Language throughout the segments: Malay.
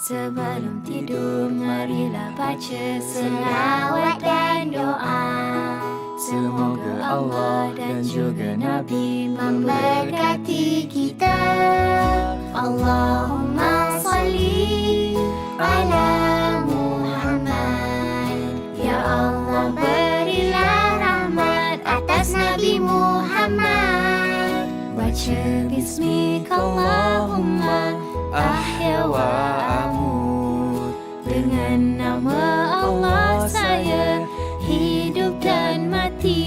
Sebelum tidur marilah baca selawat dan doa. Semoga Allah dan juga Nabi memberkati kita. Allahumma salli ala Muhammad. Ya Allah berilah rahmat atas Nabi Muhammad. Baca bismika Allahumma ahya wa Dengan nama Allah saya hidup dan mati.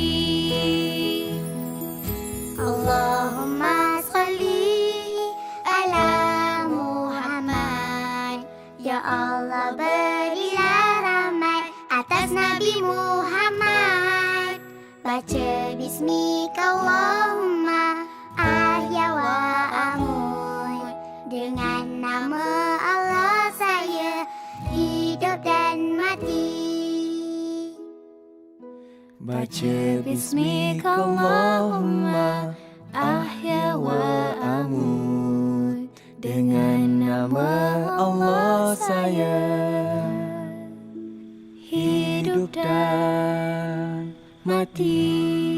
Allahumma salli ala Muhammad. Ya Allah berilah rahmat atas Nabi Muhammad. Baca bismika Allahumma ahya wa amut Dengan nama Allah Baca bismika Allahumma ahya wa amut Dengan nama Allah saya. Hidup dan mati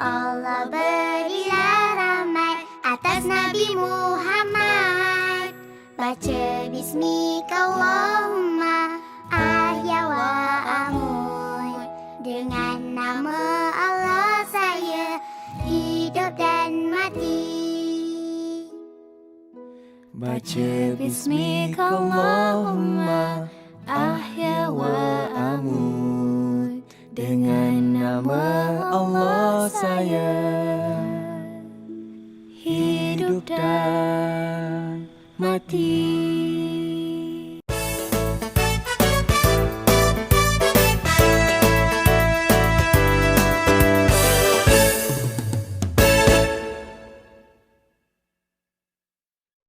Allah berilah rahmat atas Nabi Muhammad. Baca bismika Allahumma ahya wa amut Dengan nama Allah saya hidup dan mati. Baca bismika Allahumma ahya wa amut Dengan nama Allah saya hidup dan mati